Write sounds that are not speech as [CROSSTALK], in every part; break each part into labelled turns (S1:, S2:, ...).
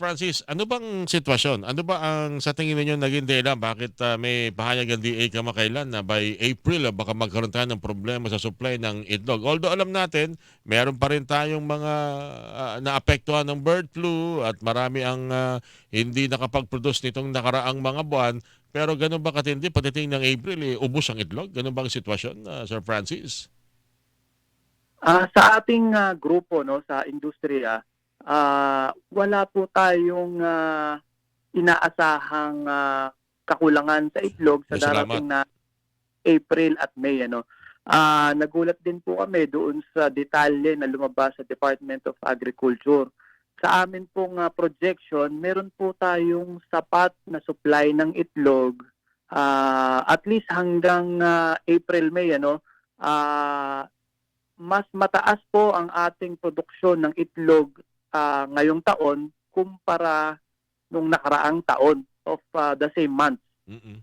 S1: Francis, ano bang sitwasyon? Ano ba ang sa tingin ninyo naging dahilan? Bakit ah, may pahayag ang DA kamakailan na by April ah, baka magkaroon tayo ng problema sa supply ng itlog? Although alam natin, meron pa rin tayong mga ah, naapektuhan ng bird flu at marami ang ah, hindi nakapag-produce nitong nakaraang mga buwan. Pero ganun ba katindi? Pagdating ng April, eh, ubos ang itlog? Ganun ba ang sitwasyon, ah, Sir Francis?
S2: Ah, sa ating ah, grupo no sa industriya, ah, wala po tayong ah, inaasahang ah, kakulangan sa itlog sa darating na April at May ano. Ah, nagulat din po kami doon sa detalye na lumabas sa Department of Agriculture. Sa amin pong ah, projection, meron po tayong sapat na supply ng itlog ah, at least hanggang ah, April May ano. Ah, mas mataas po ang ating produksyon ng itlog ah, ngayong taon kumpara nung nakaraang taon of ah, the same month.
S1: mm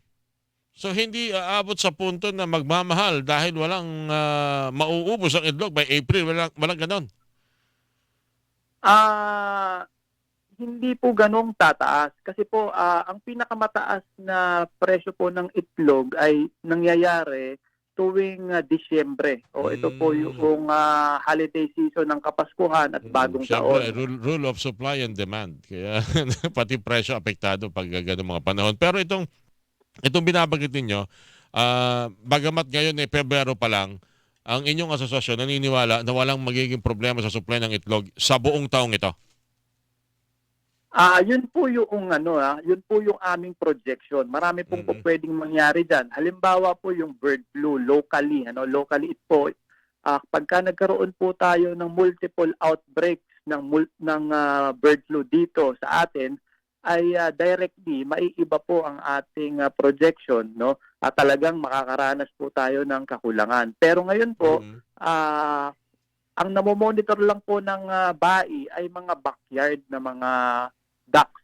S1: So hindi aabot sa punto na magmamahal dahil walang ah, mauubos ang itlog by April, walang, walang ganon.
S2: Ah, hindi po ganong tataas kasi po ah, ang pinakamataas na presyo po ng itlog ay nangyayari tuwing ah, Disyembre. O ito po
S1: Mm.
S2: yung ah, holiday season ng Kapaskuhan at bagong
S1: Siyempre,
S2: taon.
S1: rule, rule of supply and demand. Kaya [LAUGHS] pati presyo apektado pag ganung mga panahon. Pero itong itong binabanggit ninyo, ah, bagamat ngayon eh Pebrero pa lang, ang inyong asosasyon naniniwala na walang magiging problema sa supply ng itlog sa buong taong ito.
S2: Ah, yun po yung ano ah, yun po yung aming projection. Marami pong po
S1: Mhm.
S2: pwedeng mangyari diyan. Halimbawa po yung bird flu locally, ano, locally it po ah pagka nagkaroon po tayo ng multiple outbreaks ng mul- ng ah, bird flu dito sa atin ay ah, directly maiiba po ang ating ah, projection, no? At talagang makakaranas po tayo ng kakulangan. Pero ngayon po,
S1: Mm.
S2: ah ang namomonitor lang po ng ah, BAI ay mga backyard na mga ducks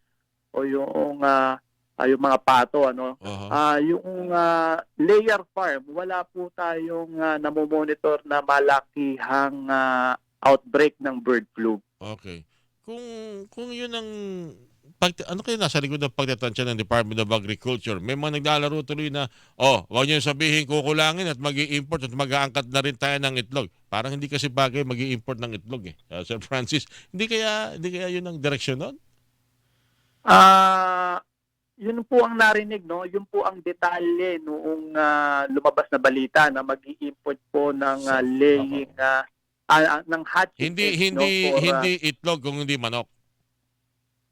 S2: o yung ah, yung mga pato ano
S1: Aha.
S2: Ah, yung ah, layer farm wala po tayong uh, namomonitor na malakihang ah, outbreak ng bird flu
S1: Okay. Kung kung 'yun ang pag, ano kayo nasa likod ng pagtatansya ng Department of Agriculture, may mga naglalaro tuloy na, oh, huwag niyo sabihin kukulangin at mag import at mag-aangkat na rin tayo ng itlog. Parang hindi kasi bagay mag import ng itlog eh. Uh, Sir Francis, hindi kaya hindi kaya 'yun ang direksyon nun?
S2: Ah, yun po ang narinig no, yun po ang detalye noong ah, lumabas na balita na mag-i-import po ng ah, laying ah, ah, ng hatching
S1: Hindi
S2: eggs,
S1: hindi
S2: no, for,
S1: hindi itlog kung hindi manok.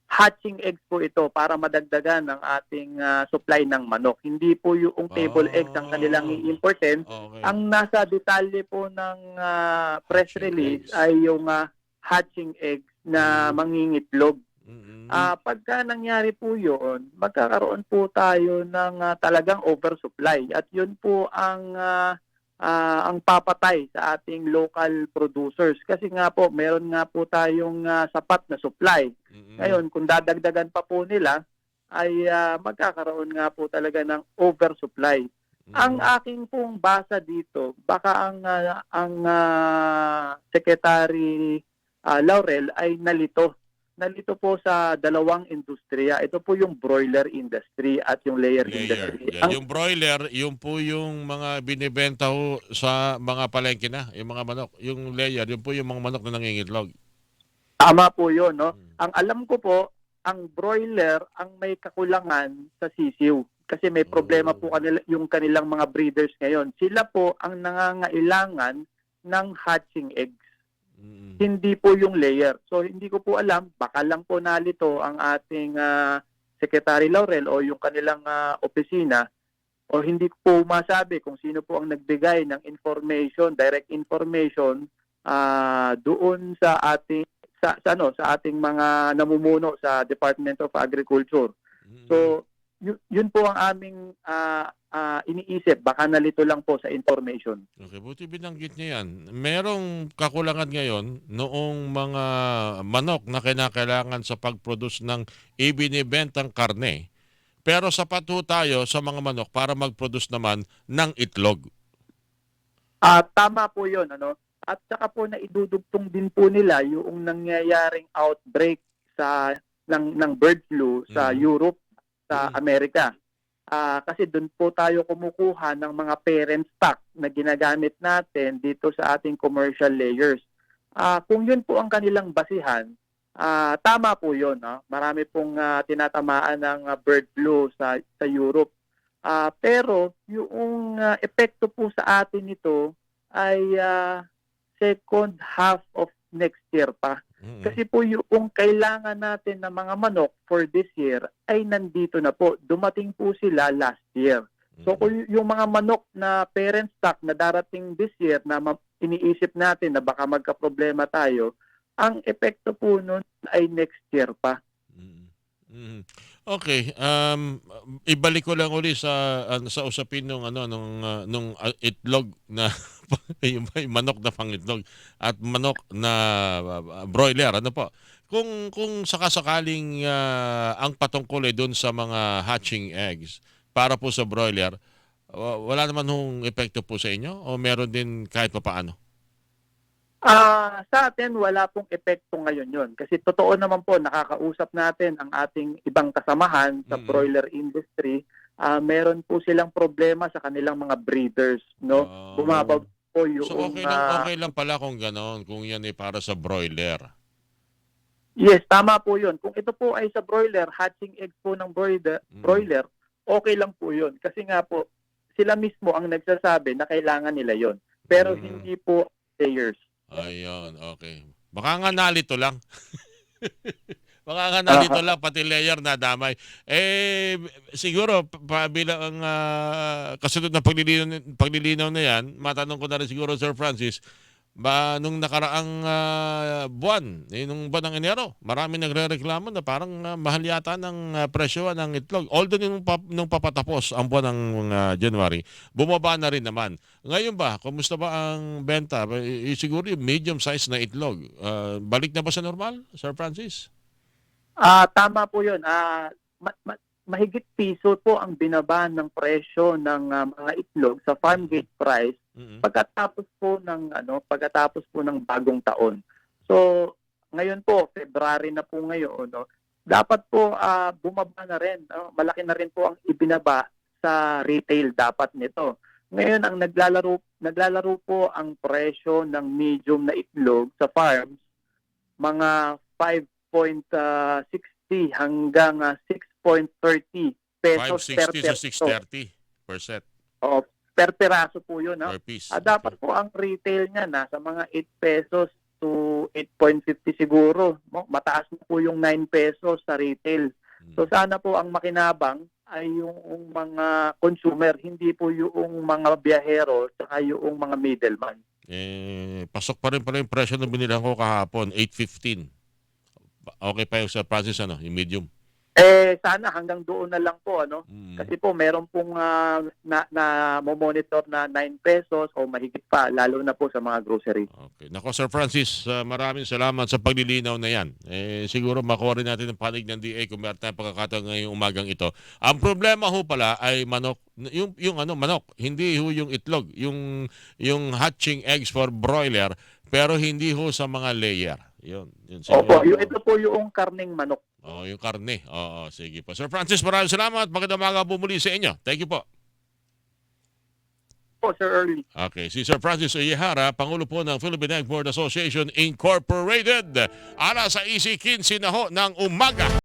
S2: hatching eggs po ito para madagdagan ang ating ah, supply ng manok. Hindi po yung table
S1: Ah.
S2: eggs ang kanilang i-importin.
S1: Okay.
S2: Ang nasa detalye po ng ah, press
S1: Hatching
S2: release
S1: eggs.
S2: ay yung ah, hatching eggs na
S1: Mm.
S2: mangingitlog.
S1: Mm-mm.
S2: Ah, pagka nangyari po 'yon, magkakaroon po tayo ng ah, talagang oversupply at 'yun po ang ah, ah, ang papatay sa ating local producers kasi nga po meron nga po tayong ah, sapat na supply.
S1: Mm-mm.
S2: Ngayon, kung dadagdagan pa po nila ay ah, magkakaroon nga po talaga ng oversupply.
S1: Mm.
S2: Ang aking pong basa dito, baka ang ah, ang ah, Secretary ah, Laurel ay nalito. Nalito po sa dalawang industriya. Ito po yung broiler industry at yung layer,
S1: Layer.
S2: industry.
S1: Yan.
S2: Ang,
S1: Yung broiler, yung po yung mga binibenta ho sa mga palengke na, yung mga manok. Yung layer, yung po yung mga manok na nangingitlog.
S2: tama po yun, no?
S1: Mm.
S2: Ang alam ko po, ang broiler ang may kakulangan sa sisiw. Kasi may problema
S1: Oh.
S2: po kanila, yung kanilang mga breeders ngayon. Sila po ang nangangailangan ng hatching eggs.
S1: Mm.
S2: hindi po yung layer. So hindi ko po alam, baka lang po nalito ang ating ah, Secretary Laurel o yung kanilang ah, opisina o hindi ko po masabi kung sino po ang nagbigay ng information, direct information ah, doon sa ating sa, sa ano sa ating mga namumuno sa Department of Agriculture.
S1: Mm.
S2: So yun po ang aming ah, ah, iniisip, baka nalito lang po sa information.
S1: Okay, buti binanggit niya yan. Merong kakulangan ngayon noong mga manok na kinakailangan sa pag-produce ng ibinibentang karne. Pero sapat ho tayo sa mga manok para mag-produce naman ng itlog.
S2: Ah, tama po 'yon, ano? At saka po na idudugtong din po nila yung nangyayaring outbreak sa ng ng bird flu sa
S1: Mhm.
S2: Europe, sa
S1: Mhm.
S2: Amerika. Ah, kasi doon po tayo kumukuha ng mga parent stock na ginagamit natin dito sa ating commercial layers. Ah, kung yun po ang kanilang basihan, ah, tama po yun. No? Marami pong ah, tinatamaan ng ah, bird flu sa, sa Europe. Ah, pero yung ah, epekto po sa atin nito ay ah, second half of next year pa.
S1: Mm.
S2: Kasi po yung kailangan natin ng mga manok for this year ay nandito na po. Dumating po sila last year. So
S1: Mm.
S2: kung y- yung mga manok na parent stock na darating this year na ma- iniisip natin na baka magka-problema tayo, ang epekto po nun ay next year pa.
S1: Mm. Mm. Okay, um ibalik ko lang uli sa ano, sa usapin nung ano nung ah, nung ah, itlog na [LAUGHS] [LAUGHS] yung, yung manok na pangitlog at manok na ah, broiler ano po. Kung kung sakasakaling ah, ang patungkol ay doon sa mga hatching eggs para po sa broiler, wa- wala naman hong epekto po sa inyo o meron din kahit papaano?
S2: Ah, sa atin wala pong epekto ngayon 'yon kasi totoo naman po nakakausap natin ang ating ibang kasamahan sa
S1: Mm-mm.
S2: broiler industry. Ah, meron po silang problema sa kanilang mga breeders, no?
S1: Ah.
S2: Bumaba po yung
S1: So okay lang
S2: ah,
S1: okay lang pala kung gano'n, kung yan ay para sa broiler.
S2: Yes, tama po 'yun. Kung ito po ay sa broiler, hatching eggs po ng broiler,
S1: Mm.
S2: broiler, okay lang po 'yun kasi nga po sila mismo ang nagsasabi na kailangan nila 'yon. Pero
S1: Mm.
S2: hindi po players.
S1: Ayun, okay. Baka nga nalito lang. [LAUGHS] Baka nga nalito lang, pati layer na damay. Eh, siguro, pa, bilang ang ah, kasunod na paglilinaw, paglilinaw na yan, matanong ko na rin siguro, Sir Francis, ba nung nakaraang ah, buwan, eh, nung buwan ng Enero, marami nagre-reklamo na parang ah, mahal yata ng ah, presyo ng itlog. Although nung, pap- nung papatapos ang buwan ng ah, January, bumaba na rin naman. Ngayon ba, kumusta ba ang benta? Eh, siguro yung medium size na itlog. Ah, balik na ba sa normal, Sir Francis?
S2: Ah, tama po 'yun. Ah, ma- ma- mahigit piso po ang binaba ng presyo ng ah, mga itlog sa farm gate price
S1: Mm-mm.
S2: pagkatapos po ng ano, pagkatapos po ng bagong taon. So, ngayon po, February na po ngayon, no. Dapat po ah, bumaba na rin, no? malaki na rin po ang ibinaba sa retail dapat nito. Ngayon ang naglalaro naglalaro po ang presyo ng medium na itlog sa farms mga 5.60 hanggang ah, 6.30 pesos per
S1: 560 sa
S2: peraso.
S1: 630 per set,
S2: O, per peraso po 'yun, no?
S1: per piece.
S2: Ah, dapat po ang retail niya nasa mga 8 pesos to 8.50 siguro. Mataas na po yung 9 pesos sa retail.
S1: Mm.
S2: So sana po ang makinabang ay yung mga consumer, hindi po yung mga biyahero at yung mga middleman.
S1: Eh, pasok pa rin pala yung presyo na binilhan ko kahapon, 8.15. Okay pa yung Sir Francis, ano, yung medium.
S2: Eh sana hanggang doon na lang po ano.
S1: Mm.
S2: Kasi po meron pong ah, na, na monitor na 9 pesos o mahigit pa lalo na po sa mga grocery.
S1: Okay. Nako, Sir Francis, ah, maraming salamat sa paglilinaw na yan. Eh, siguro makuha rin natin ang panig ng DA kung meron tayong pagkakataon ngayong umagang ito. Ang problema ho pala ay manok, yung, yung ano, manok, hindi ho yung itlog, yung, yung hatching eggs for broiler, pero hindi ho sa mga layer. Yun. yun
S2: Opo, yung, ito po yung karning manok.
S1: Oh, yung karne. Oo, sige po. Sir Francis, maraming salamat. Magandang umaga po muli sa inyo. Thank you po.
S2: Po, Sir Early.
S1: Okay, si Sir Francis Uyehara, Pangulo po ng Philippine Egg Board Association Incorporated. Ala sa EC 15 na ho ng umaga.